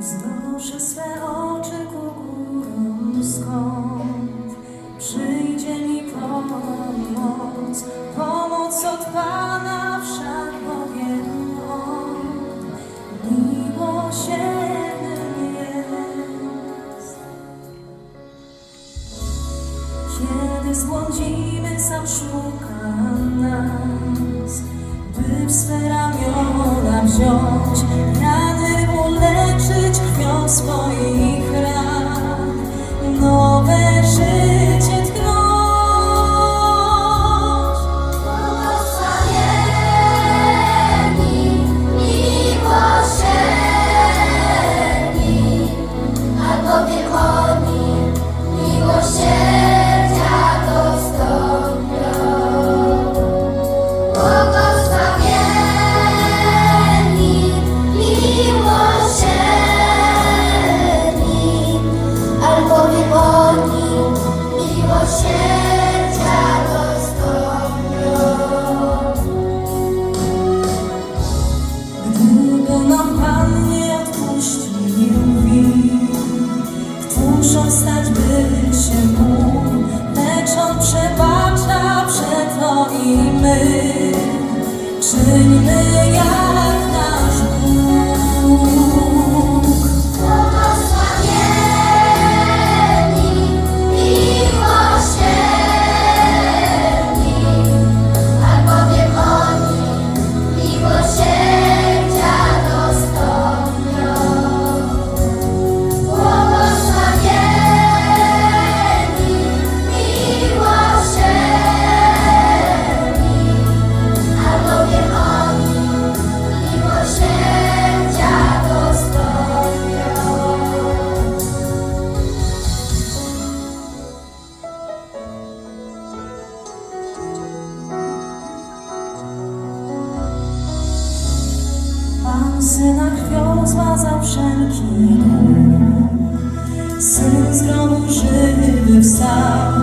Znoszę swe oczy ku górom, skąd przyjdzie mi pomoc, pomoc od Pana. 你美，是你。syna krwią zła wszelki Syn z grobu żywy wstał.